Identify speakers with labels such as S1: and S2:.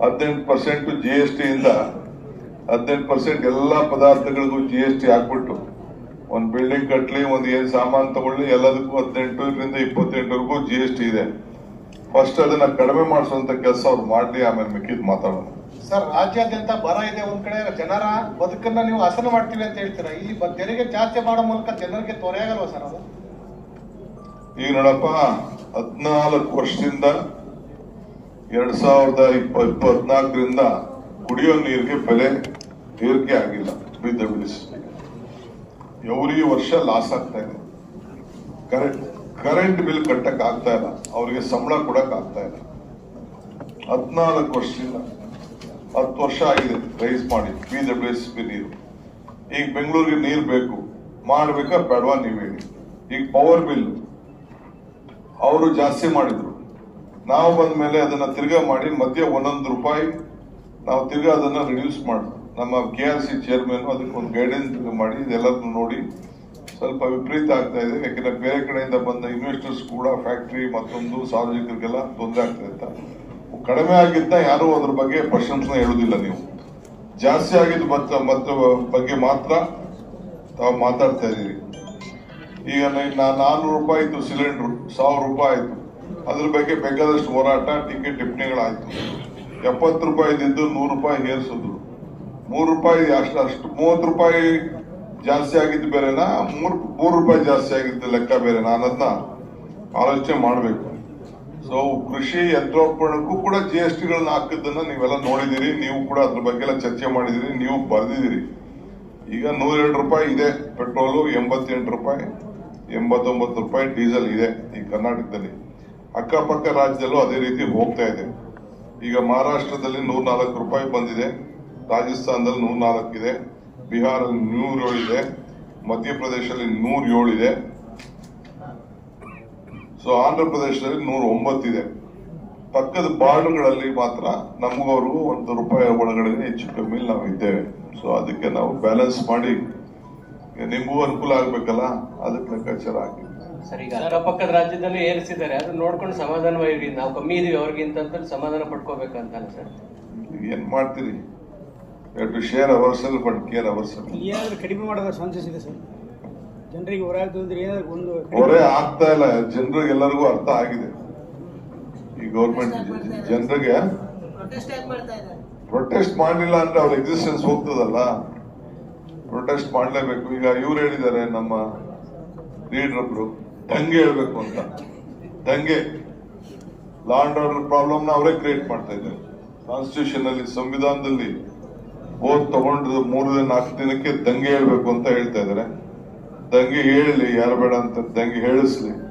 S1: ಹದಿನೆಂಟು percent G S T ಇಂದ ಹದಿನೆಂಟು ಪರ್ಸೆಂಟ್ ಎಲ್ಲ ಪದಾರ್ಥಗಳಿಗೂ ಜಿ ಎಸ್ ಟಿ ಹಾಕ್ಬಿಟ್ಟು ಒಂದು ಬಿಲ್ಡಿಂಗ್ ಕಟ್ಟಲಿ ಒಂದು ಏನ್ ಸಾಮಾನು ತಗೊಳ್ಳಿ ಎಲ್ಲದಕ್ಕೂ ಹದಿನೆಂಟರಿಂದ ಇಪ್ಪತ್ತೆಂಟವರೆಗೂ ಜಿ ಎಸ್ ಟಿ ಇದೆ. ಫಸ್ಟ್ ಅದನ್ನ ಕಡಿಮೆ ಮಾಡಿಸುವಂತ ಕೆಲಸ ಅವ್ರು ಮಾಡಲಿ ಆಮೇಲೆ ಮಿಕ್ಕಿದ್ ಮಾತಾಡೋಣ.
S2: ಸರ್ ರಾಜ್ಯಾದ್ಯಂತ ಬರ ಇದೆ ಒಂದ್ ಕಡೆ ಜನರ ಬದುಕನ್ನ ನೀವು ಹಸನ ಮಾಡ್ತೀವಿ ಅಂತ ಹೇಳ್ತೀರಾ? ಇಲ್ಲಿ ತೆರಿಗೆ ಜಾಸ್ತಿ ಮಾಡೋ ಮೂಲಕ ಜನರಿಗೆ ತೊರೆ ಆಗಲ್ವಾ ಸರ್ ಅದು?
S1: ಈಗ ನೋಡಪ್ಪ ಹದಿನಾಲ್ಕು ವರ್ಷದಿಂದ ಎರಡ್ ಸಾವಿರದ ಇಪ್ಪ ಇಪ್ಪತ್ನಾಲ್ಕರಿಂದ ಕುಡಿಯೋ ನೀರಿಗೆ ಬೆಲೆ ಏರಿಕೆ ಆಗಿಲ್ಲ. ಬಿದ್ದ ಬಿಡಿಸಿ ಎವ್ರಿ ವರ್ಷ ಲಾಸ್ ಆಗ್ತಾ ಇದೆ. ಕರೆಂಟ್ ಕರೆಂಟ್ ಬಿಲ್ ಕಟ್ಟಕ್ ಆಗ್ತಾ ಇಲ್ಲ. ಅವರಿಗೆ ಸಂಬಳ ಕೊಡಕ್ ಆಗ್ತಾ ಇಲ್ಲ. ಹದಿನಾಲ್ಕು ವರ್ಷದಿಂದ ಹತ್ತು ವರ್ಷ ಆಗಿದೆ ರೈಸ್ ಮಾಡಿ. ಬಿ ಡಬ್ಲ್ಯೂ ನೀರು. ಈಗ ಬೆಂಗಳೂರಿಗೆ ನೀರು ಬೇಕು. ಮಾಡ್ಬೇಕಾ ಬೇಡವಾ ನೀವು ಹೇಳಿ ಈಗ ಪವರ್ ಬಿಲ್ ಅವರು ಜಾಸ್ತಿ ಮಾಡಿದ್ರು. ನಾವು ಬಂದ ಮೇಲೆ ಅದನ್ನ ತಿರ್ಗಾ ಮಾಡಿ ಮಧ್ಯೆ ಒಂದೊಂದು ರೂಪಾಯಿ ನಾವು ತಿರ್ಗಾ ಅದನ್ನ ರಿಡ್ಯೂಸ್ ಮಾಡಿದ್ವಿ ನಮ್ಮ ಕೆ ಆರ್ ಸಿ ಚೇರ್ಮನ್ ಅದಕ್ಕೆ ಒಂದು ಗೈಡೆನ್ಸ್ ಮಾಡಿ ಇದೆಲ್ಲದನ್ನು ನೋಡಿ ಸ್ವಲ್ಪ ವಿಪರೀತ ಆಗ್ತಾ ಇದೆ. ಯಾಕೆಂದ್ರೆ ಬೇರೆ ಕಡೆಯಿಂದ ಬಂದ ಇನ್ವೆಸ್ಟರ್ಸ್ ಕೂಡ ಫ್ಯಾಕ್ಟ್ರಿ ಮತ್ತೊಂದು ಸಾರ್ವಜನಿಕರಿಗೆಲ್ಲ ತೊಂದರೆ ಆಗ್ತಾ ಇತ್ತ. ಕಡಿಮೆ ಆಗಿದ್ದ ಯಾರು ಅದ್ರ ಬಗ್ಗೆ ಪ್ರಶಂಸನೆ ಹೇಳುವುದಿಲ್ಲ ನೀವು. ಜಾಸ್ತಿ ಆಗಿದ್ದು ಮತ್ತೆ ಮತ್ತೆ ಬಗ್ಗೆ ಮಾತ್ರ ತಾವು ಮಾತಾಡ್ತಾ ಇದ್ದೀರಿ. ಈಗ ನಾನು ನಾನ್ನೂರು ರೂಪಾಯಿ ಇತ್ತು ಸಿಲಿಂಡ್ರು ಸಾವಿರ ರೂಪಾಯಿ ಆಯ್ತು. ಅದ್ರ ಬಗ್ಗೆ ಬೇಕಾದಷ್ಟು ಹೋರಾಟ ಟಿಕೆಟ್ ಟಿಪ್ಪಣಿಗಳಾಯ್ತು. ಎಪ್ಪತ್ತು ರೂಪಾಯಿ ನೂರು ರೂಪಾಯಿ ಏರ್ಸಿದ್ರು. ಮೂರು ರೂಪಾಯಿ ಅಷ್ಟು ಅಷ್ಟು ಮೂವತ್ತು ರೂಪಾಯಿ ಜಾಸ್ತಿ ಆಗಿದ್ದು ಬೇರೆನಾ? ಮೂರು ಮೂರು ರೂಪಾಯಿ ಜಾಸ್ತಿ ಆಗಿದ್ದು ಲೆಕ್ಕ ಬೇರೆ ನಾನು ಅದನ್ನ ಆಲೋಚನೆ ಮಾಡಬೇಕು. ಸೊ ಕೃಷಿ ಯಂತ್ರೋಪಕರಣಕ್ಕೂ ಕೂಡ ಜಿ ಎಸ್ ಟಿಗಳನ್ನ ಹಾಕಿದ್ದನ್ನ ನೀವೆಲ್ಲ ನೋಡಿದಿರಿ ನೀವು ಕೂಡ ಅದ್ರ ಬಗ್ಗೆ ಎಲ್ಲ ಚರ್ಚೆ ಮಾಡಿದಿರಿ ನೀವು ಬರೆದಿದ್ದೀರಿ. ಈಗ ನೂರೆರಡು ರೂಪಾಯಿ ಇದೆ. ಪೆಟ್ರೋಲು ಎಂಬತ್ತೆಂಟು ರೂಪಾಯಿ, ಎಂಬತ್ತೊಂಬತ್ತು ರೂಪಾಯಿ ಡೀಸೆಲ್ ಇದೆ ಈ ಕರ್ನಾಟಕದಲ್ಲಿ. ಅಕ್ಕಪಕ್ಕ ರಾಜ್ಯದಲ್ಲೂ ಅದೇ ರೀತಿ ಹೋಗ್ತಾ ಇದೆ. ಈಗ ಮಹಾರಾಷ್ಟ್ರದಲ್ಲಿ ನೂರ ನಾಲ್ಕು ರೂಪಾಯಿ ಬಂದಿದೆ. ರಾಜಸ್ಥಾನದಲ್ಲಿ ನೂರ ನಾಲ್ಕು ಇದೆ. ಬಿಹಾರಲ್ಲಿ ನೂರ ಏಳು ಇದೆ. ಮಧ್ಯಪ್ರದೇಶದಲ್ಲಿ ನೂರ ಇದೆ. ಸೊ ಆಂಧ್ರ ಪ್ರದೇಶದಲ್ಲಿ ನೂರ ಒಂಬತ್ತಿದೆ ಪಕ್ಕದ ಬಾರ್ಡರ್ಗಳಲ್ಲಿ ಮಾತ್ರ ನಮಗವರು ಒಂದು ರೂಪಾಯಿ ಒಳಗಡೆ ಹೆಚ್ಚು ಕಮ್ಮಿ ನಾವು ಇದ್ದೇವೆ. ಸೊ ಅದಕ್ಕೆ ನಾವು ಬ್ಯಾಲೆನ್ಸ್ ಮಾಡಿ. ನಿಮಗೂ ಅನುಕೂಲ ಆಗ್ಬೇಕಲ್ಲ? ಅದಕ್ಕೆ ಲೆಕ್ಕಾಚಾರ ಹಾಕಿ.
S3: ಸರ್ ಈಗ ಅಕ್ಕಪಕ್ಕದ ರಾಜ್ಯದಲ್ಲಿ ಏರಿಸಿದ್ದಾರೆ. ಅದನ್ನ ನೋಡ್ಕೊಂಡು ಸಮಾಧಾನವಾಗಿರಿ ನಾವು ಕಮ್ಮಿ ಇದೀವಿ ಅವ್ರಿಗಿಂತ ಅಂತ ಸಮಾಧಾನ ಪಡ್ಕೋಬೇಕಂತಲ್ಲ ಸರ್.
S1: ಏನ್ ಮಾಡ್ತೀರಿ? To share our self and care our self
S4: ಏನಾದ್ರೂ ಕಡಿಮೆ ಮಾಡೋದ್ರ ಚಾನ್ಸಸ್ ಇದೆ ಸರ್? ಜನರಿಗೆ ಹೊರಾಗ್ತದೆ ಅಂದ್ರೆ ಏನಾದ್ರು ಒಂದು
S1: ಹೊರೆ ಆಗ್ತಾ ಇಲ್ಲ. ಜನರಿಗೆಲ್ಲರಿಗೂ ಅರ್ಥ ಆಗಿದೆ. ಈ ಗೌರ್ಮೆಂಟ್ ಜನರಿಗೆ
S5: ಪ್ರೊಟೆಸ್ಟ್ ಯಾಕೆ ಮಾಡ್ತಾ ಇದ್ದಾರೆ
S1: ಪ್ರೊಟೆಸ್ಟ್ ಮಾಡಲಿಲ್ಲ ಅಂದ್ರೆ ಅವ್ರ ಎಕ್ಸಿಸ್ಟೆನ್ಸ್ ಹೋಗ್ತದಲ್ಲ? ಪ್ರೊಟೆಸ್ಟ್ ಮಾಡಲೇಬೇಕು. ಈಗ ಇವ್ರು ಹೇಳಿದ್ದಾರೆ ನಮ್ಮ ಲೀಡರ್ ಒಬ್ರು. ದಂಗೆ ಹೇಳ್ಬೇಕು ಅಂತ. ದಂಗೆ ಲಾ ಅಂಡ್ ಆರ್ಡರ್ ಪ್ರಾಬ್ಲಮ್ನ ಅವರೇ ಕ್ರಿಯೇಟ್ ಮಾಡ್ತಾ ಇದ್ದಾರೆ. ಕಾನ್ಸ್ಟಿಟ್ಯೂಷನ್ ಅಲ್ಲಿ, ಸಂವಿಧಾನದಲ್ಲಿ ಓದ್ ತಗೊಂಡ್ರೆ ಮೂರನೇ ನಾಲ್ಕು ದಿನಕ್ಕೆ ದಂಗೆ ಹೇಳ್ಬೇಕು ಅಂತ ಹೇಳ್ತಾ ಇದ್ದಾರೆ. ದಂಗೆ ಹೇಳಲಿ ಯಾರು ಬೇಡ ಅಂತ ದಂಗೆ ಹೇಳಿಸ್ಲಿ.